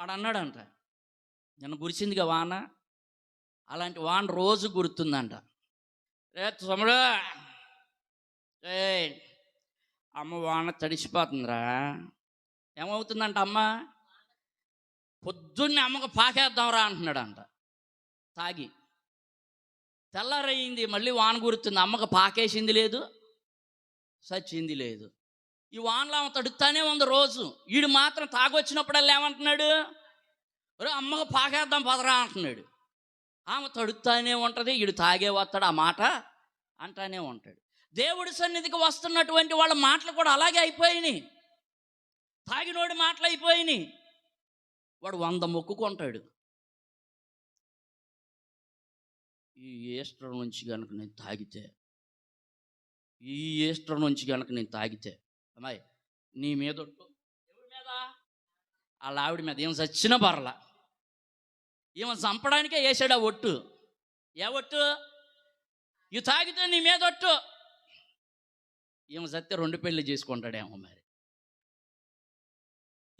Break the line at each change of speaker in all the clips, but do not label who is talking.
ఆడు అన్నాడంట నిన్న గురిసిందిగా వాన. అలాంటి వాన రోజు గుర్తుందంట. రే తమ్ముడు. ఏ అమ్మ వాన తడిసిపోతుందిరా. ఏమవుతుందంట అమ్మ? పొద్దున్నే అమ్మకు పాకేద్దాంరా అంటున్నాడంట. తాగి. తెల్లారయ్యింది మళ్ళీ వాన గుర్తుంది. అమ్మకు పాకేసింది లేదు సచ్చింది లేదు. ఈ వానలో ఆమె తడుతానే ఉంది రోజు. వీడు మాత్రం తాగొచ్చినప్పుడల్లా ఏమంటున్నాడు అమ్మకు పాకేద్దాం పదరా అంటున్నాడు. ఆమె తడుతానే ఉంటుంది వీడు తాగే వస్తాడు ఆ మాట అంటానే ఉంటాడు. దేవుడి సన్నిధికి వస్తున్నటువంటి వాళ్ళ మాటలు కూడా అలాగే అయిపోయినాయి. తాగినోడి మాటలు అయిపోయినాయి. వాడు వంద మొక్కుకుంటాడు ఈ ఈస్టర్ నుంచి కనుక నేను తాగితే ఈ ఈస్టర్ నుంచి కనుక నేను తాగితే అమ్మాయి నీ మీద ఒట్టు ఎవరి మీద? వాళ్ళ ఆవిడ మీద. ఏం చచ్చిన పర్ల ఈమె చంపడానికే వేసాడు ఆ ఒట్టు. ఏ ఒట్టు? ఇవి తాగితే నీ మీద ఒట్టు. ఈమె సత్తే రెండు పెళ్ళి చేసుకుంటాడేమో మరి.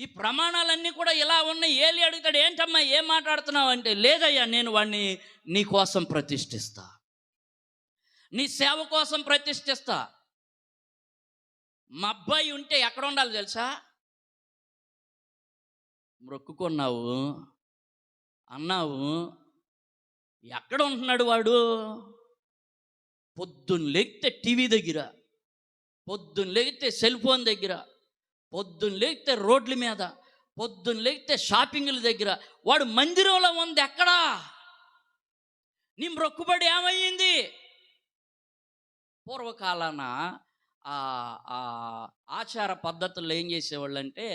ఈ ప్రమాణాలన్నీ కూడా ఇలా ఉన్నాయి. ఏలి అడుగుతాడు ఏంటమ్మా ఏం మాట్లాడుతున్నావు? అంటే లేదయ్యా నేను వాడిని నీ కోసం ప్రతిష్ఠిస్తా. నీ సేవ కోసం ప్రతిష్ఠిస్తా. మా అబ్బాయి ఉంటే ఎక్కడ ఉండాలి తెలుసా? మొక్కుకున్నావు అన్నావు ఎక్కడ ఉంటున్నాడు వాడు? పొద్దున్న లేగితే టీవీ దగ్గర పొద్దున్న లేగితే సెల్ ఫోన్ దగ్గర పొద్దున్న లేగితే రోడ్ల మీద పొద్దున్న లేగితే షాపింగ్ల దగ్గర. వాడు మందిరంలో ఉంది ఎక్కడా? నీ మొక్కుబడి ఏమయ్యింది? పూర్వకాలాన ఆచార పద్ధతుల్లో ఏం చేసేవాళ్ళు అంటే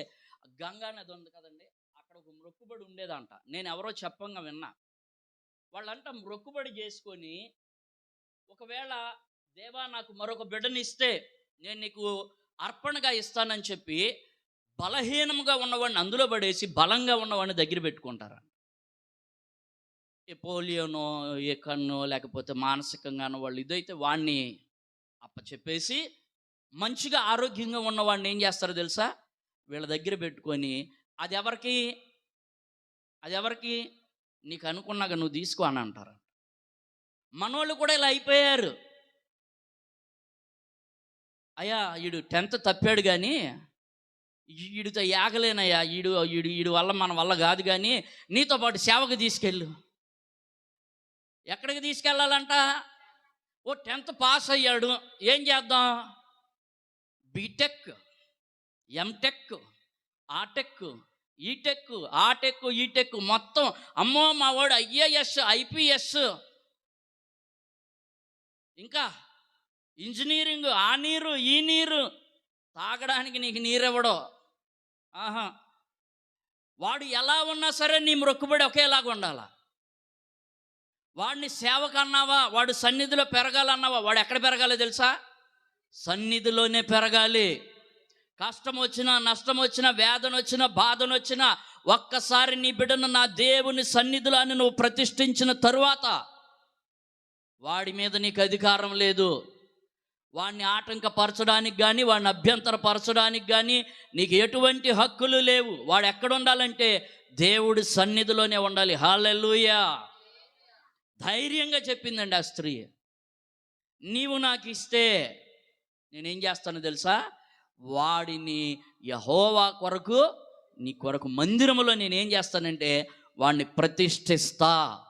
గంగా నది ఉంది కదండి అక్కడ ఒక మొక్కుబడి ఉండేదంట. నేను ఎవరో చెప్పంగా విన్నా. వాళ్ళంట మొక్కుబడి చేసుకొని ఒకవేళ దేవా నాకు మరొక బిడ్డనిస్తే నేను నీకు అర్పణగా ఇస్తానని చెప్పి బలహీనంగా ఉన్నవాడిని అందులో పడేసి బలంగా ఉన్నవాడిని దగ్గర పెట్టుకుంటారు ఏ పోలియోనో ఏ కన్నో లేకపోతే మానసికంగానో వాళ్ళు ఇదైతే వాడిని అప్ప చెప్పేసి మంచిగా ఆరోగ్యంగా ఉన్నవాడిని ఏం చేస్తారో తెలుసా? వీళ్ళ దగ్గర పెట్టుకొని అది ఎవరికి? అది ఎవరికి? నీకు అనుకున్నాక నువ్వు తీసుకో అని అంటారు. మనోళ్ళు కూడా ఇలా అయిపోయారు. అయ్యా వీడు టెన్త్ తప్పాడు కానీ వీడితో యాగలేనయ్యా వీడు వీడు వీడి వల్ల మన వల్ల కాదు కానీ నీతో పాటు సేవకు తీసుకెళ్ళు. ఎక్కడికి తీసుకెళ్ళాలంట? ఓ టెన్త్ పాస్ అయ్యాడు. ఏం చేద్దాం? బీటెక్ ఎంటెక్ ఆటెక్ ఈటెక్ ఆటెక్ ఈటెక్ మొత్తం అమ్మో మా వాడు ఐఏఎస్ ఐపీఎస్ ఇంకా ఇంజనీరింగ్ ఆ నీరు ఈ నీరు తాగడానికి నీకు నీరెవడో? ఆహా. వాడు ఎలా ఉన్నా సరే నీ మొక్కుబడి ఒకేలాగా ఉండాలా? వాడిని సేవకు అన్నావా వాడు సన్నిధిలో పెరగాలన్నావా? వాడు ఎక్కడ పెరగాలో తెలుసా? సన్నిధిలోనే పెరగాలి. కష్టం వచ్చినా నష్టం వచ్చినా వేదన వచ్చినా బాధన వచ్చినా ఒక్కసారి నీ బిడ్డను నా దేవుని సన్నిధిలో అని నువ్వు ప్రతిష్ఠించిన తరువాత వాడి మీద నీకు అధికారం లేదు. వాడిని ఆటంకపరచడానికి కానీ వాడిని అభ్యంతరపరచడానికి కానీ నీకు ఎటువంటి హక్కులు లేవు. వాడు ఎక్కడ ఉండాలంటే దేవుడి సన్నిధిలోనే ఉండాలి. హాలెల్లుయా. ధైర్యంగా చెప్పిందండి ఆ స్త్రీ. నీవు నాకు ఇస్తే నేనేం చేస్తానో తెలుసా? వాడిని యహోవా కొరకు నీ కొరకు మందిరములో నేనేం చేస్తానంటే వాడిని ప్రతిష్ఠిస్తా.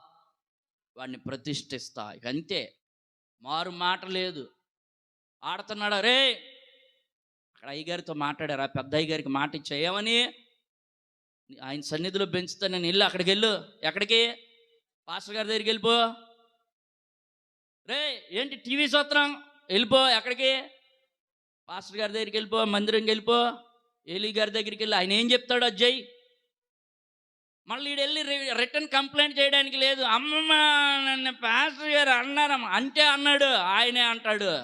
వాడిని ప్రతిష్ఠిస్తా. ఇక అంతే. మారు మాట లేదు. ఆడుతున్నాడా? రే అక్కడ అయ్యగారితో మాట్లాడారా? పెద్ద అయ్యగారికి మాట ఇచ్చాయేమని ఆయన సన్నిధిలో పెంచుతా నేను వెళ్ళి అక్కడికి వెళ్ళు. ఎక్కడికి? పాస్టర్ గారి దగ్గరికి వెళ్ళిపో. రే ఏంటి టీవీ చూస్తున్నాం? వెళ్ళిపో ఎక్కడికి? పాస్టర్ గారి దగ్గరికి వెళ్ళిపో మందిరంకి వెళ్ళిపో. ఏలీ గారి దగ్గరికి వెళ్ళి ఆయన ఏం చెప్తాడు అజ్జయ్. మళ్ళీ వెళ్ళి రి- రిటర్న్ కంప్లైంట్ చేయడానికి లేదు. అమ్మమ్మ నన్ను పాస్టర్ గారు అన్నారమ్మ అంటే అన్నాడు. ఆయనే అంటాడు.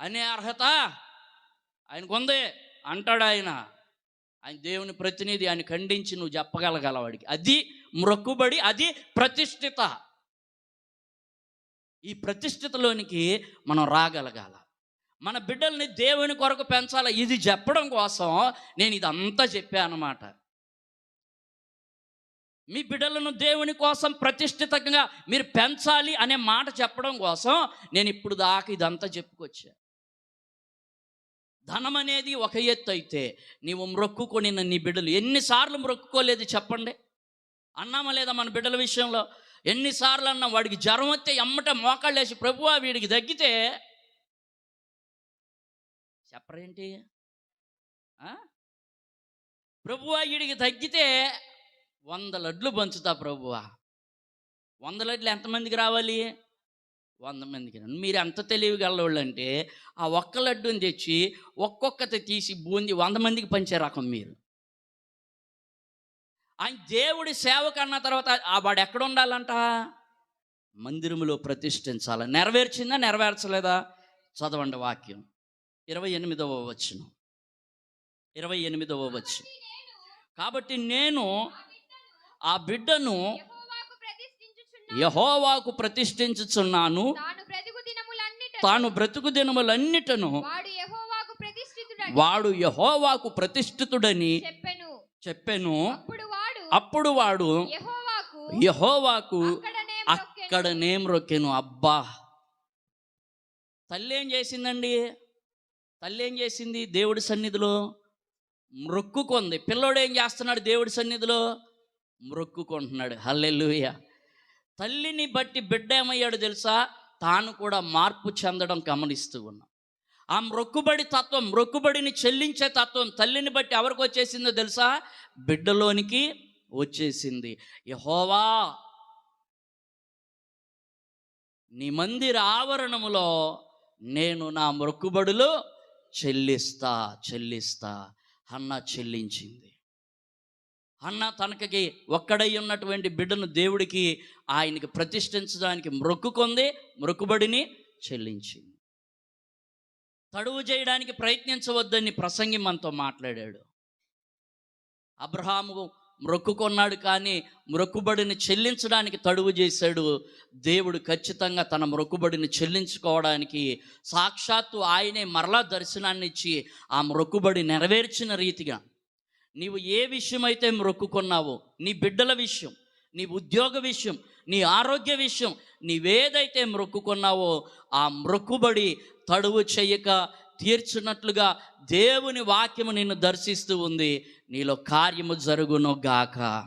అనే అర్హత ఆయనకుంది అంటాడు ఆయన. ఆయన దేవుని ప్రతినిధి ఆయన ఖండించి నువ్వు చెప్పగలగల వాడికి. అది మ్రొక్కుబడి అది ప్రతిష్ఠిత. ఈ ప్రతిష్ఠితలోనికి మనం రాగలగాల. మన బిడ్డల్ని దేవుని కొరకు పెంచాలి? ఇది చెప్పడం కోసం నేను ఇదంతా చెప్పాను మీ బిడ్డలను దేవుని కోసం ప్రతిష్ఠితంగా మీరు పెంచాలి అనే మాట చెప్పడం కోసం నేను ఇప్పుడు దాకా ఇదంతా చెప్పుకొచ్చా. ధనం అనేది ఒక ఎత్తు అయితే నీవు మ్రొక్కుకొని నీ బిడ్డలు ఎన్నిసార్లు మ్రొక్కుకోలేదు చెప్పండి? అన్నామా లేదా మన బిడ్డల విషయంలో? ఎన్నిసార్లు అన్నా? వాడికి జ్వరం వస్తే ఎమ్మట మోకాళ్ళేసి ప్రభువా వీడికి తగ్గితే చెప్పరేంటి? ప్రభువా వీడికి తగ్గితే వంద లడ్లు పంచుతా ప్రభువా. వంద లడ్లు ఎంతమందికి రావాలి? వంద మందికి మీరు ఎంత తెలివిగలవాళ్ళు అంటే ఆ ఒక్క లడ్డుని తెచ్చి ఒక్కొక్కటి తీసి బూంది వంద మందికి పంచే రకం మీరు. ఆయన దేవుడి సేవకు అన్న తర్వాత ఆ వాడు ఎక్కడ ఉండాలంట? మందిరములో ప్రతిష్ఠించాలి. నెరవేర్చిందా నెరవేర్చలేదా? చదవండి వాక్యం. ఇరవై ఎనిమిదవ వచ్చును ఇరవై ఎనిమిదవ వచ్చు కాబట్టి నేను ఆ బిడ్డను
యెహోవాకు ప్రతిష్ఠించుచున్నాను. తాను బ్రతుకు
దినములన్నిటను.
వాడు యెహోవాకు ప్రతిష్ఠితుడని చెప్పెను. అప్పుడు వాడు యెహోవాకు అక్కడనే
అక్కడ
మొక్కెను.
నేమ్ రొక్కెను. అబ్బా! తల్లి ఏం చేసిందండి? తల్లి ఏం చేసింది? దేవుడి సన్నిధిలో మ్రొక్కుకుంది పిల్లోడు ఏం చేస్తున్నాడు? దేవుడి సన్నిధిలో మ్రొక్కుకుంటున్నాడు హల్లెలుయ. తల్లిని బట్టి బిడ్డ ఏమయ్యాడు తెలుసా? తాను కూడా మార్పు చెందడం గమనిస్తూ ఉన్నాం. ఆ మ్రొక్కుబడి తత్వం మ్రొక్కుబడిని చెల్లించే తత్వం తల్లిని బట్టి ఎవరికి వచ్చేసిందో తెలుసా? బిడ్డలోనికి వచ్చేసింది. యహోవా నీ మందిర ఆవరణములో నేను నా మొక్కుబడులు చెల్లిస్తా చెల్లిస్తా. అన్న చెల్లించింది. అన్న తనకి ఒక్కడై ఉన్నటువంటి బిడ్డను దేవుడికి ఆయనకి ప్రతిష్ఠించడానికి మృక్కుకొంది మొక్కుబడిని చెల్లించింది. తడువు చేయడానికి ప్రయత్నించవద్దని ప్రసంగి మనతో మాట్లాడాడు. అబ్రహాము మ్రొక్కుకొన్నాడు కానీ మ్రొక్కుబడిని చెల్లించడానికి తడువు చేశాడు. దేవుడు ఖచ్చితంగా తన మ్రొక్కుబడిని చెల్లించుకోవడానికి సాక్షాత్తు ఆయనే మరలా దర్శనాన్ని ఇచ్చి ఆ మ్రొక్కుబడి నెరవేర్చిన రీతిగా నీవు ఏ విషయమైతే మ్రొక్కుకున్నావో నీ బిడ్డల విషయం నీ ఉద్యోగ విషయం నీ ఆరోగ్య విషయం నీవేదైతే మ్రొక్కుకున్నావో ఆ మ్రొక్కుబడి తడువు చేయక తీర్చున్నట్లుగా దేవుని వాక్యము నిన్ను దర్శిస్తూ ఉంది. నీలో కార్యము జరుగును గాక.